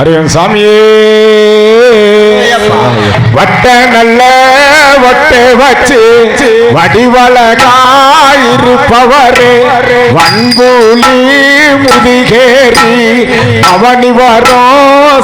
அரியன் சாமியே. வட்ட நல்ல வட்ட வச்சு வடிவள காயிருப்பவரே. வன்பூலி முதிகேரி அவனி வரோ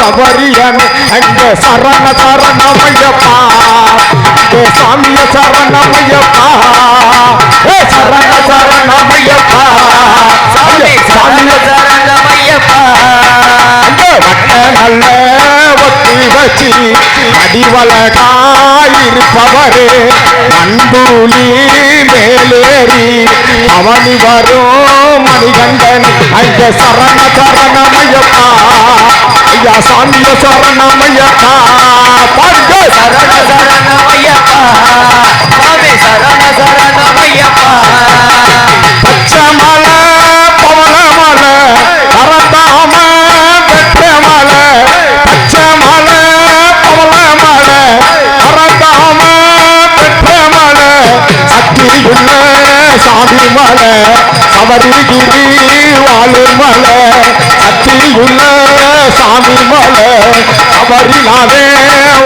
சபரியன். அங்க சரண சரணமையப்பா ஏ சாமிய சரணமையப்பா. ஏ சரண சரணமையப்பா சாமி சாமிய சரணமையப்பா. வட்ட நல்ல ஒத்தி வச்சு அடிவலகாயிருப்பவரே அன்பூலி மேலேறி அவனி வரும் மணிகண்டன் ஐய சரண சரணமையப்பா ஐயா சாமிய சரணமையப்பா பாருங்க சரண சரணமையப்பா சாமி சரண பச்சமலை பவளமலை சாமி மலை சபரிகிரி வாழும் மலை சக்தியுள்ள சாமி மலை சபரினாலே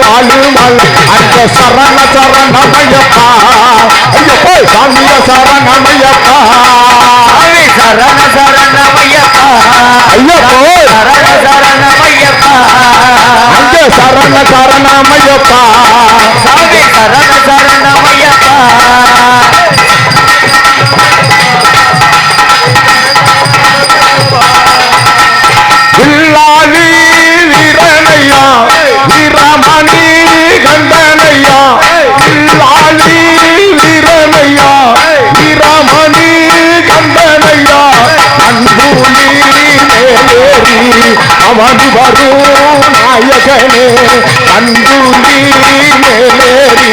வாழும் மலை. அந்த சரண சரணமையப்பா ஐயப்போ சாமிய சரணமையப்பா. ஐயப்போ. அங்க சரண சரணமையப்பா. இல்லாது வீரனையா வீரமணி கண்டனையா இல்லாது வீரனையா வீரமணி கண்டனையா அன்புலி மேலேறி அவன் வரும் நாயகனே அன்புலி மேலேறி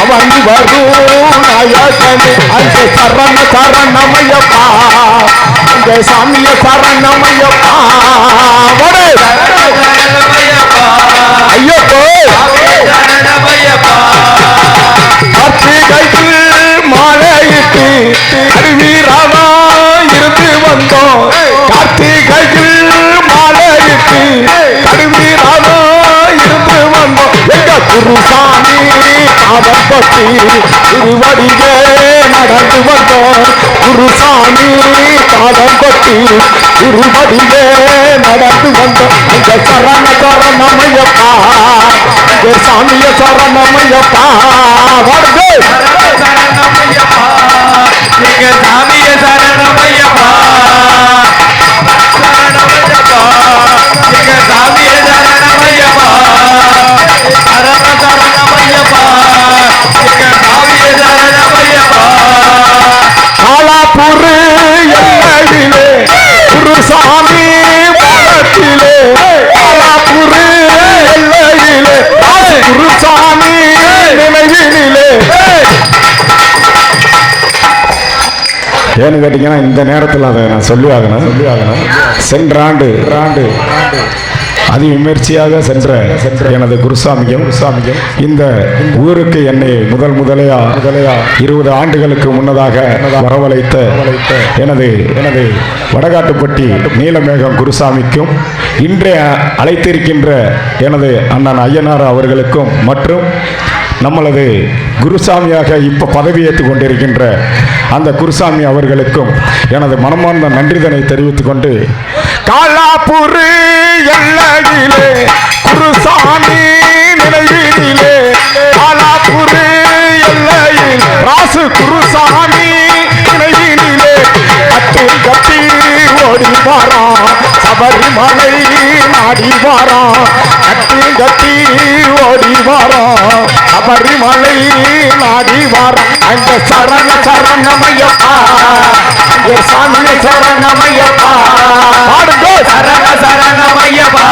அவன் வரும் யோசனை அந்த சரண சரணமையப்பா. அந்த சாமிய சரணமையப்பா. வரு ஐயப்போ கார்த்திகைக்கு மாலையிட்டு அருவீராமா இருந்து பட்டி திருவடியே நடந்து வந்தோம் குருசாமி காவற்பட்டி திருவடியே நடந்து வந்தோம் இந்த சரண சரணமையப்பா. இந்த சாமிய சரணமையப்பா. வருது. சாமிய சரணமையப்பா. சரணமையப்பா. சாமி காலாப்பூர் எல்லையிலே குருசாமி மரத்திலே காலாப்பூர் எல்லையிலே குருசாமி ஏன்னு கேட்டீங்கன்னா இந்த நேரத்தில் அதை நான் சொல்லி ஆகணும் சொல்லி ஆகணும் சென்ற ஆண்டு ஆண்டு அதி விமர்சையாக சென்ற சென்ற எனது குருசாமியும் குருசாமியும் இந்த ஊருக்கு என்னை முதல் முதலையா முதலையா இருபது ஆண்டுகளுக்கு முன்னதாக வரவழைத்த எனது எனது வடகாட்டுப்பட்டி நீலமேகம் குருசாமிக்கும் இன்றைய அழைத்திருக்கின்ற எனது அண்ணன் ஐயனார் அவர்களுக்கும் மற்றும் நம்மளது குருசாமியாக இப்போ பதவியேற்றுக் கொண்டிருக்கின்ற அந்த குருசாமி அவர்களுக்கும் எனது மனமார்ந்த நன்றிதனை தெரிவித்துக் கொண்டு காலாப்பூர் எல்லையிலே குருசாமி நினைவிலே காலாப்பூர் எல்லையில் ராசு குருசாமி நினைவிலே கட்டி கட்டி ஓடி வாரா சபரிமலை நாடி வாரா கட்டி கட்டி ஓடி வாரா. சபரிமலை நாடி வாரான் அந்த சரண சரணமையப்பா. சாமி சரணமையப்பா. சரண சரணமையப்பா.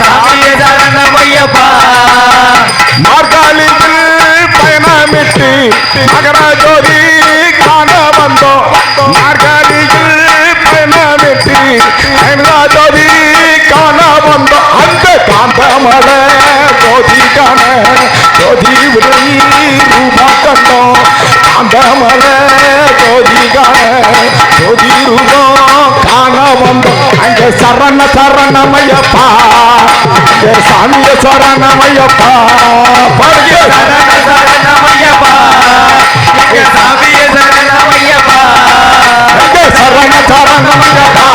சாமிய சரணமையப்பா கோமல ஜோதிகான ஜோதி ரூபம் காண வந்தோம் அங்கே சரண சரணமையப்பா. அங்கே சாமிய சரணமையப்பா. படுகிற சரண சரணமையப்பா சாமிய சரணமையப்பா சரண சரணமையப்பா.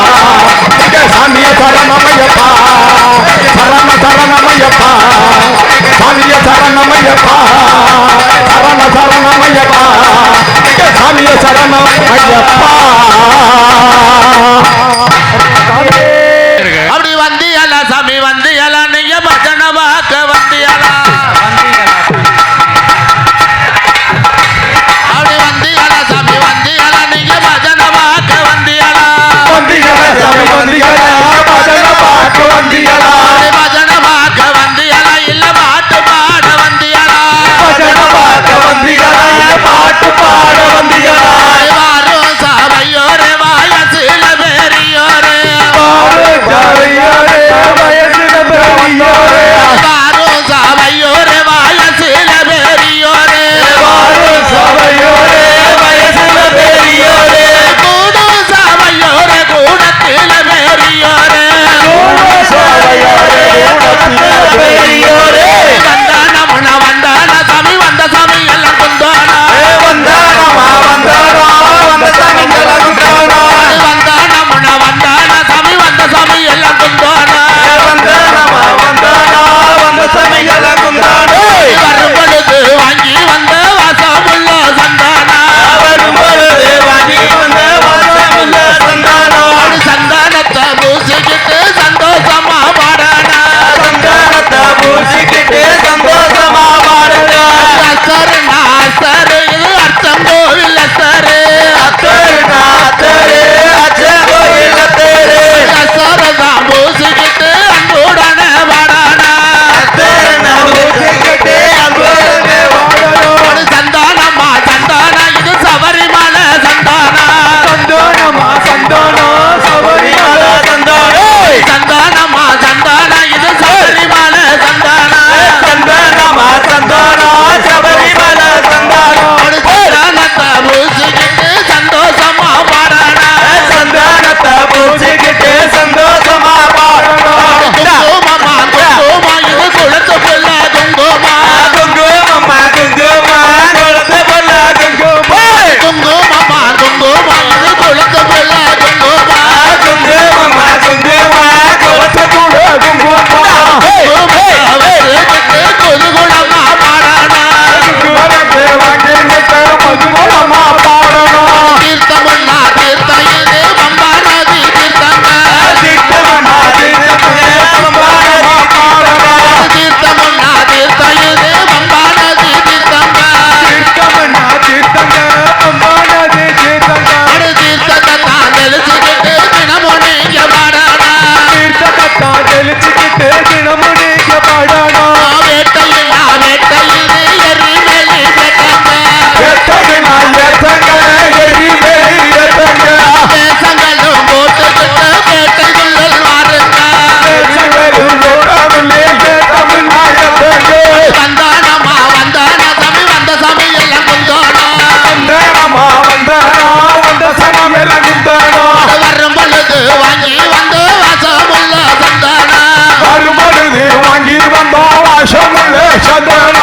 shut down